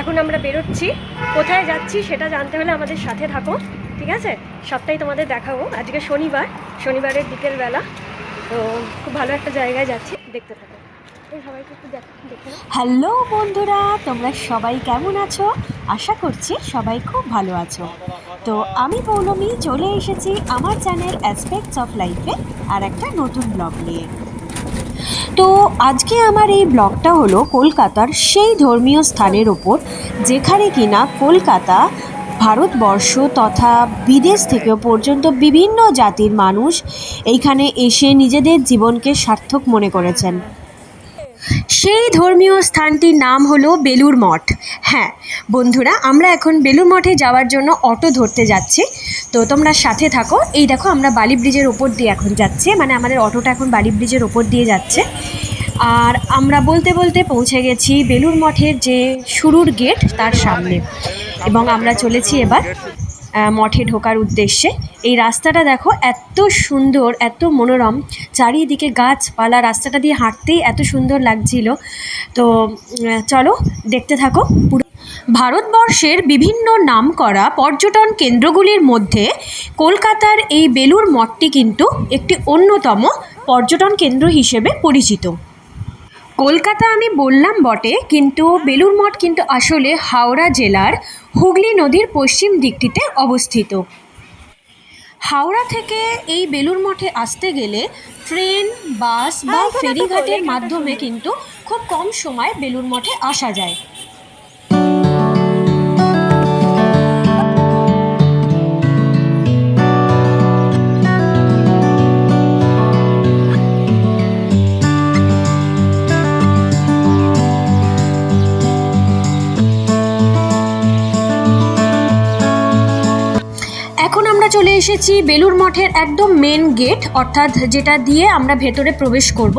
এখন আমরা বেরোচ্ছি। কোথায় যাচ্ছি সেটা জানতে হলে আমাদের সাথে থাকো, ঠিক আছে? সবটাই তোমাদের দেখাবো। আজকে শনিবার, শনিবারের বিকেলবেলা। তো খুব ভালো একটা জায়গায় যাচ্ছি, দেখতে থাকো। হ্যালো বন্ধুরা, তোমরা সবাই কেমন আছো? আশা করছি সবাই খুব ভালো আছো। তো আমি পৌলমী, চলে এসেছি আমার চ্যানেল অ্যাসপেক্টস অফ লাইফে আর একটা নতুন ব্লগ নিয়ে। তো আজকে আমার এই ব্লগটা হলো কলকাতার সেই ধর্মীয় স্থানের ওপর, যেখানে কিনা কলকাতা, ভারতবর্ষ তথা বিদেশ থেকে পর্যন্ত বিভিন্ন জাতির মানুষ এইখানে এসে নিজেদের জীবনকে সার্থক মনে করেছেন। সেই ধর্মীয় স্থানটির নাম হলো বেলুর মঠ। হ্যাঁ বন্ধুরা, আমরা এখন বেলুর মঠে যাওয়ার জন্য অটো ধরতে যাচ্ছি। তো তোমরা সাথে থাকো। এই দেখো, আমরা বালি ব্রিজের ওপর দিয়ে এখন যাচ্ছে। মানে আমাদের অটোটা এখন বালি ব্রিজের ওপর দিয়ে যাচ্ছে। আর আমরা বলতে বলতে পৌঁছে গেছি বেলুর মঠের যে শুরুর গেট, তার সামনে। এবং আমরা চলেছি এবার মঠে ঢোকার উদ্দেশ্যে। এই রাস্তাটা দেখো এত সুন্দর, এত মনোরম। চারিদিকে গাছপালা, রাস্তাটা দিয়ে হাঁটতেই এত সুন্দর লাগছিল। তো চলো দেখতে থাকো পুরো। ভারতবর্ষের বিভিন্ন নামকরা পর্যটন কেন্দ্রগুলির মধ্যে কলকাতার এই বেলুর মঠটি কিন্তু একটি অন্যতম পর্যটন কেন্দ্র হিসেবে পরিচিত। কলকাতা আমি বললাম বটে কিন্তু বেলুর মঠ কিন্তু আসলে হাওড়া জেলার হুগলি নদীর পশ্চিম দিকটিতে অবস্থিত। হাওড়া থেকে এই বেলুর মঠে আসতে গেলে ট্রেন বাস বা ফেরিঘাটের মাধ্যমে কিন্তু খুব কম সময় বেলুর মঠে আসা যায়। এখন আমরা চলে এসেছি বেলুর মঠের একদম মেন গেট অর্থাৎ যেটা দিয়ে আমরা ভেতরে প্রবেশ করব।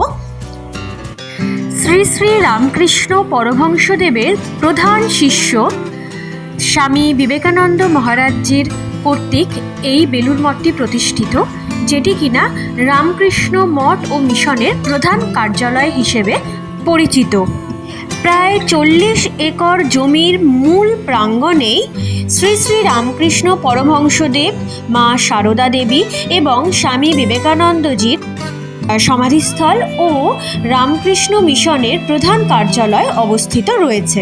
শ্রী শ্রী রামকৃষ্ণ পরমহংসদেবের প্রধান শিষ্য স্বামী বিবেকানন্দ মহারাজজির কর্তৃক এই বেলুর মঠটি প্রতিষ্ঠিত, যেটি কিনা রামকৃষ্ণ মঠ ও মিশনের প্রধান কার্যালয় হিসেবে পরিচিত। প্রায় চল্লিশ একর জমির মূল প্রাঙ্গণেই শ্রী শ্রী রামকৃষ্ণ পরমহংসদেব, মা সারদা দেবী এবং স্বামী বিবেকানন্দজির সমাধিস্থল ও রামকৃষ্ণ মিশনের প্রধান কার্যালয় অবস্থিত রয়েছে।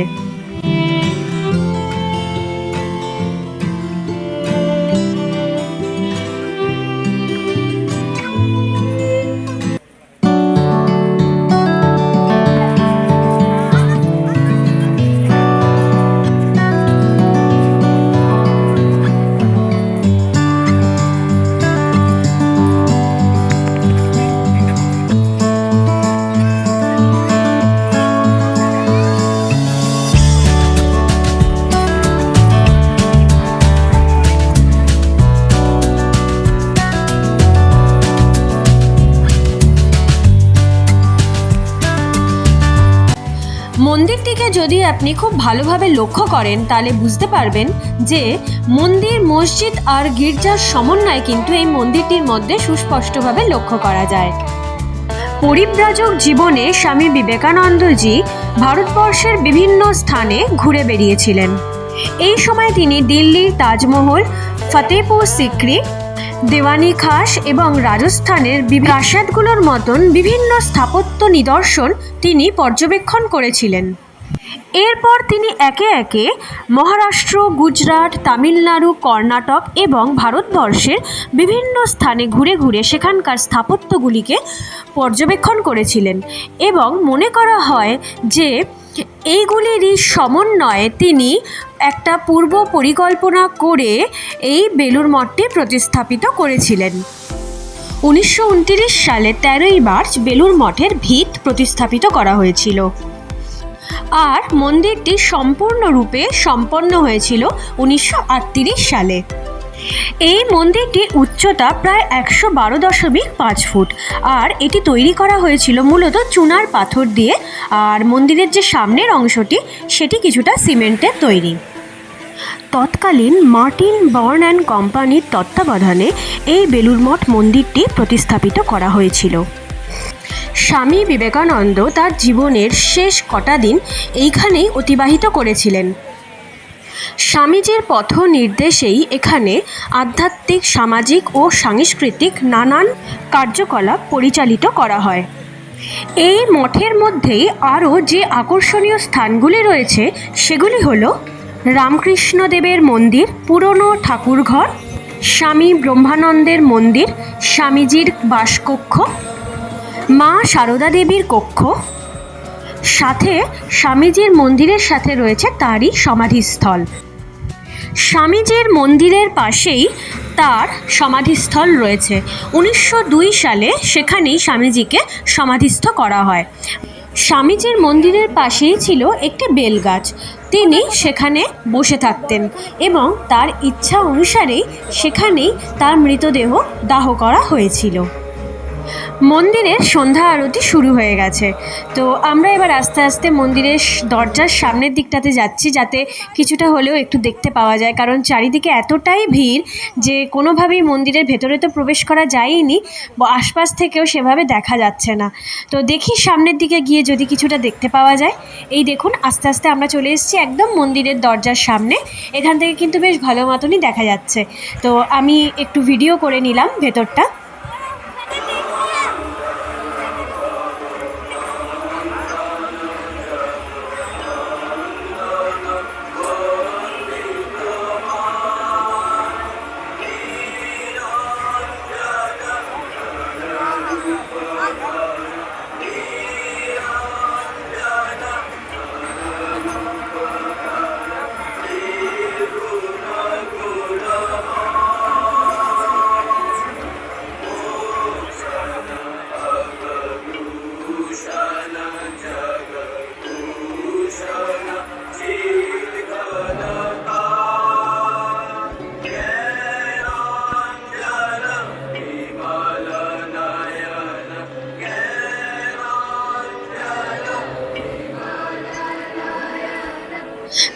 যদি আপনি খুব ভালোভাবে লক্ষ্য করেন, তাহলে বুঝতে পারবেন যে মন্দির, মসজিদ আর গির্জার সমন্বয় কিন্তু এই মন্দিরটির মধ্যে সুস্পষ্টভাবে লক্ষ্য করা যায়। পরিব্রাজক জীবনে স্বামী বিবেকানন্দজি ভারতবর্ষের বিভিন্ন স্থানে ঘুরে বেরিয়েছিলেন এই সময় তিনি দিল্লির তাজমহল, ফতেহপুর সিক্রি, দেওয়ানি খাস এবং রাজস্থানের প্রাসাদগুলোর মতন বিভিন্ন স্থাপত্য নিদর্শন তিনি পর্যবেক্ষণ করেছিলেন। এরপর তিনি একে একে মহারাষ্ট্র, গুজরাট, তামিলনাড়ু, কর্ণাটক এবং ভারতবর্ষের বিভিন্ন স্থানে ঘুরে ঘুরে সেখানকার স্থাপত্যগুলিকে পর্যবেক্ষণ করেছিলেন এবং মনে করা হয় যে এইগুলিরই সমন্বয়ে তিনি একটা পূর্ব পরিকল্পনা করে এই বেলুর মঠটি প্রতিস্থাপিত করেছিলেন। উনিশশো সালে তেরোই মার্চ বেলুর মঠের ভিত প্রতিস্থাপিত করা হয়েছিল। আর মন্দিরটি সম্পূর্ণরূপে সম্পন্ন হয়েছিল উনিশশো আটত্রিশ সালে। এই মন্দিরটির উচ্চতা প্রায় একশো বারো দশমিক পাঁচ ফুট আর এটি তৈরি করা হয়েছিল মূলত চুনার পাথর দিয়ে আর মন্দিরের যে সামনের অংশটি, সেটি কিছুটা সিমেন্টের তৈরি। তৎকালীন মার্টিন বর্ন অ্যান্ড কোম্পানির তত্ত্বাবধানে এই বেলুর মঠ মন্দিরটি প্রতিস্থাপিত করা হয়েছিল। স্বামী বিবেকানন্দ তার জীবনের শেষ কটা দিন এইখানেই অতিবাহিত করেছিলেন। স্বামীজির পথ নির্দেশেই এখানে আধ্যাত্মিক, সামাজিক ও সাংস্কৃতিক নানান কার্যকলাপ পরিচালিত করা হয়। এই মঠের মধ্যেই আরও যে আকর্ষণীয় স্থানগুলি রয়েছে, সেগুলি হল রামকৃষ্ণদেবের মন্দির, পুরনো ঠাকুরঘর, স্বামী ব্রহ্মানন্দের মন্দির, স্বামীজির বাসকক্ষ মা সারদা দেবীর কক্ষ। সাথে স্বামীজির মন্দিরের সাথে রয়েছে তারই সমাধিস্থল। স্বামীজির মন্দিরের পাশেই তার সমাধিস্থল রয়েছে। উনিশশো দুই সালে সেখানেই স্বামীজিকে সমাধিস্থ করা হয়। স্বামীজির মন্দিরের পাশেই ছিল একটি বেলগাছ। তিনি সেখানে বসে থাকতেন এবং তার ইচ্ছা অনুসারেই সেখানেই তার মৃতদেহ দাহ করা হয়েছিল। মন্দিরের সন্ধ্যা আরতি শুরু হয়ে গেছে। তো আমরা এবার আস্তে আস্তে মন্দিরের দরজার সামনের দিকটাতে যাচ্ছি যাতে কিছুটা হলেও একটু দেখতে পাওয়া যায়। কারণ চারিদিকে এতটাই ভিড় যে কোনোভাবেই মন্দিরের ভেতরে তো প্রবেশ করা যায়নি আশপাশ থেকেও সেভাবে দেখা যাচ্ছে না। তো দেখি সামনের দিকে গিয়ে যদি কিছুটা দেখতে পাওয়া যায়। এই দেখুন, আস্তে আস্তে আমরা চলে এসেছি একদম মন্দিরের দরজার সামনে। এখান থেকে কিন্তু বেশ ভালো মতনই দেখা যাচ্ছে। তো আমি একটু ভিডিও করে নিলাম ভেতরটা।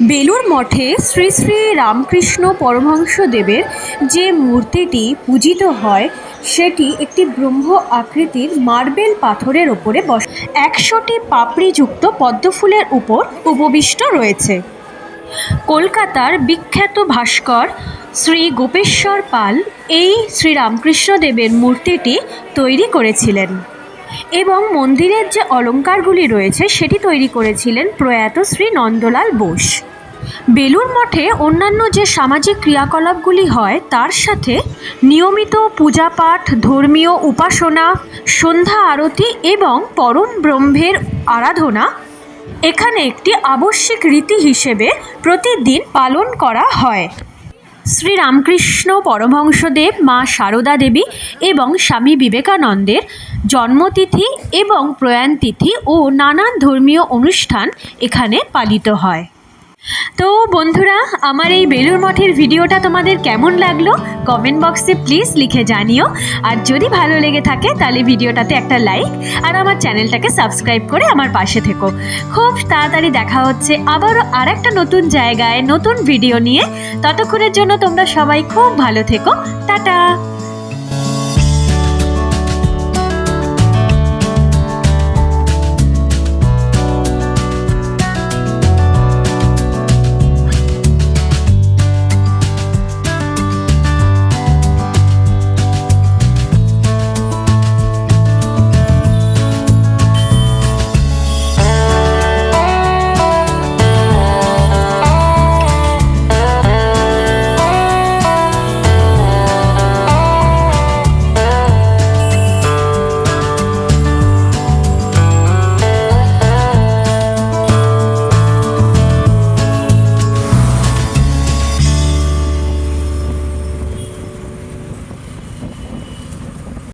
বেলুর মঠে শ্রী শ্রী রামকৃষ্ণ পরমহংসদেবের যে মূর্তিটি পূজিত হয়, সেটি একটি ব্রহ্ম আকৃতির মার্বেল পাথরের ওপরে বস একশোটি পাপড়িযুক্ত পদ্মফুলের উপর উপবিষ্ট রয়েছে। কলকাতার বিখ্যাত ভাস্কর শ্রী গোপেশ্বর পাল এই শ্রী রামকৃষ্ণদেবের মূর্তিটি তৈরি করেছিলেন এবং মন্দিরের যে অলঙ্কারগুলি রয়েছে, সেটি তৈরি করেছিলেন প্রয়াত শ্রী নন্দলাল বোস। বেলুর মঠে অন্যান্য যে সামাজিক ক্রিয়াকলাপগুলি হয়, তার সাথে নিয়মিত পূজাপাঠ, ধর্মীয় উপাসনা, সন্ধ্যা আরতি এবং পরম ব্রহ্মের আরাধনা এখানে একটি আবশ্যিক রীতি হিসেবে প্রতিদিন পালন করা হয়। শ্রী রামকৃষ্ণ পরমহংসদেব, মা সারদা দেবী এবং স্বামী বিবেকানন্দের জন্মতিথি এবং প্রয়াণতিথি ও নানান ধর্মীয় অনুষ্ঠান এখানে পালিত হয়। তো বন্ধুরা, আমার এই বেলুর মঠের ভিডিওটা তোমাদের কেমন লাগল? কমেন্ট বক্সে প্লিজ লিখে জানিও। আর যদি ভালো লেগে থাকে, তাহলে ভিডিওটাতে একটা লাইক আর আমার চ্যানেলটাকে সাবস্ক্রাইব করে আমার পাশে থেকো। খুব তাড়াতাড়ি দেখা হচ্ছে আবারও আর একটা নতুন জায়গায়, নতুন ভিডিও নিয়ে। ততক্ষণের জন্য তোমরা সবাই খুব ভালো থেকো। টাটা!